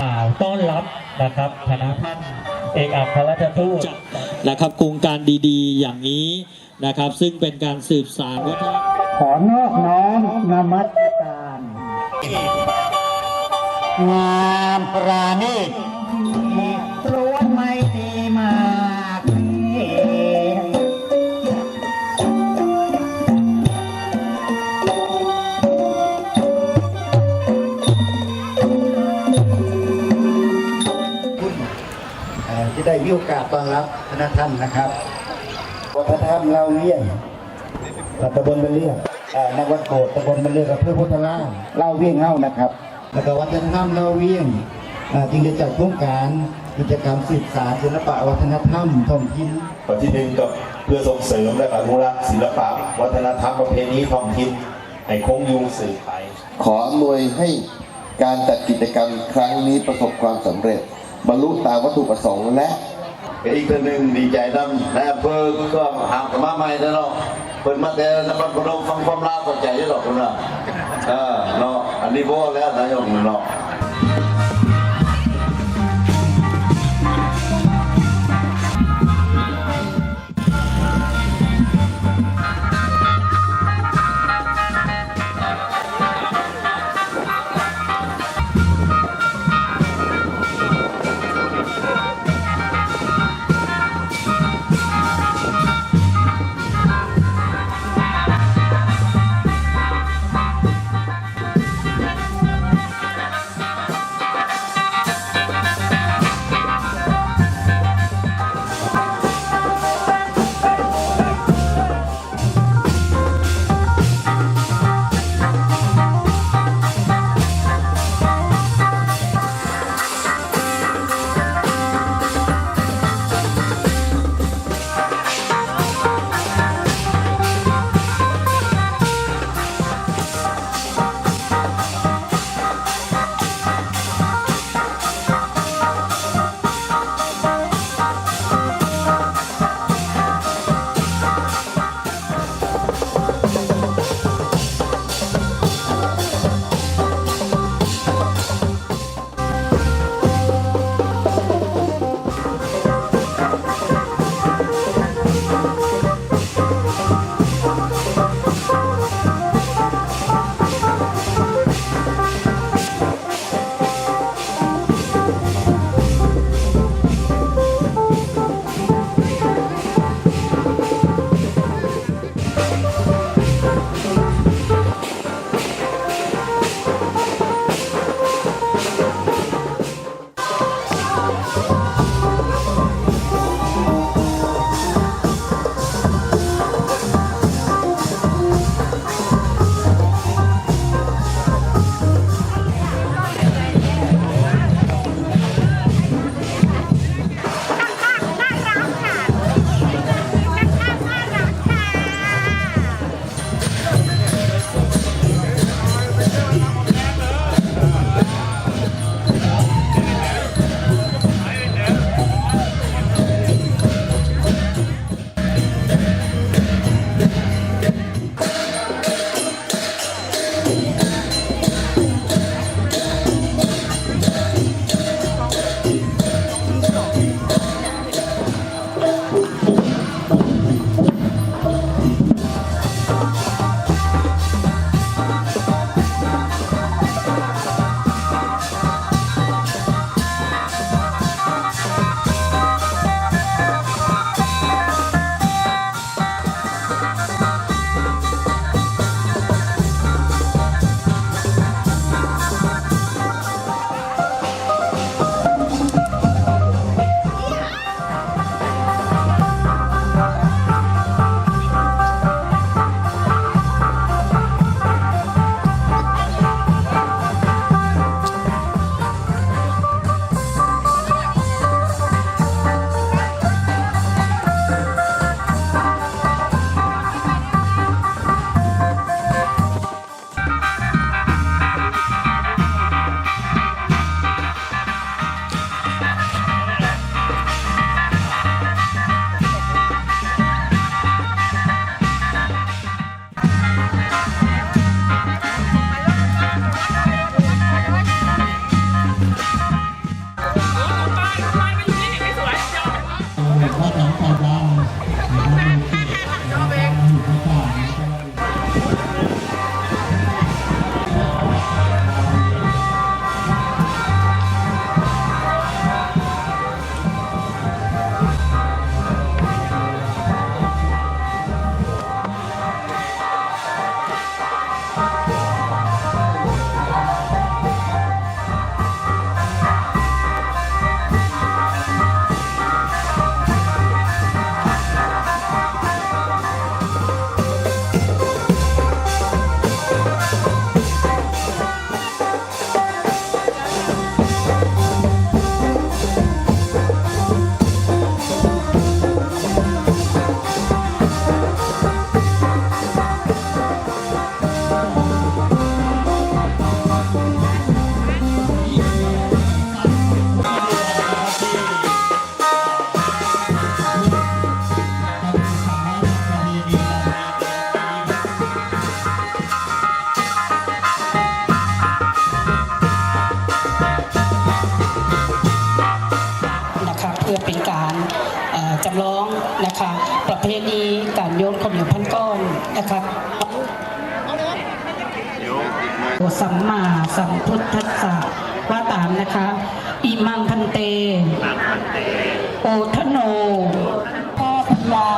กล่าวต้อนรับนะครับคณะท่านเอกอัครราชทูตนะครับโครงการดีๆ อย่างนี้นะครับ ซึ่งเป็นการสืบสานวัฒนธรรม ขอนอบน้อมนมัสการ งามปราณีตล้วนไม่ดีมากนี่คุณเอ่อที่ได้มีโอกาสต้อนรับคณะท่านนะครับวัฒนธรรมเราเวียงตำบลมะเรียกอ่านวัดโกดตำบลมะเรียกกับเพื่อพุทธล่างเล่าเวียงเฮ้านะครับ แล้วก็วัฒนธรรมเล่าเวียงอ่าจึงจะจัดโครงการกิจกรรมสืบสานศิลปะวัฒนธรรมท้องถิ่นข้อที่หนึ่งก็เพื่อส่งเสริมและอนุรักษ์ศิลปะวัฒนธรรมประเพณีท้องถิ่นให้คงอยู่สืบไป ขออำนวยให้การจัดกิจกรรมครั้งนี้ประสบความสำเร็จ บรรลุตามวัตถุประสงค์และ อีกตัวหนึ่งดีใจนำในอำเภอก็หางกันมาใหม่แล้วเนาะเปิดมาแต่นครพนมฟังความลาวเข้าใจได้หรอกคุณน่ะเออเนาะ อันนี้บ่แล้วน ประเพณีการโยนขมิ้นพันก้อนนะคะสัมมาสัมพุทธัสสะว่าตามนะคะอิมังพันเต โอทโน พ่อพนวา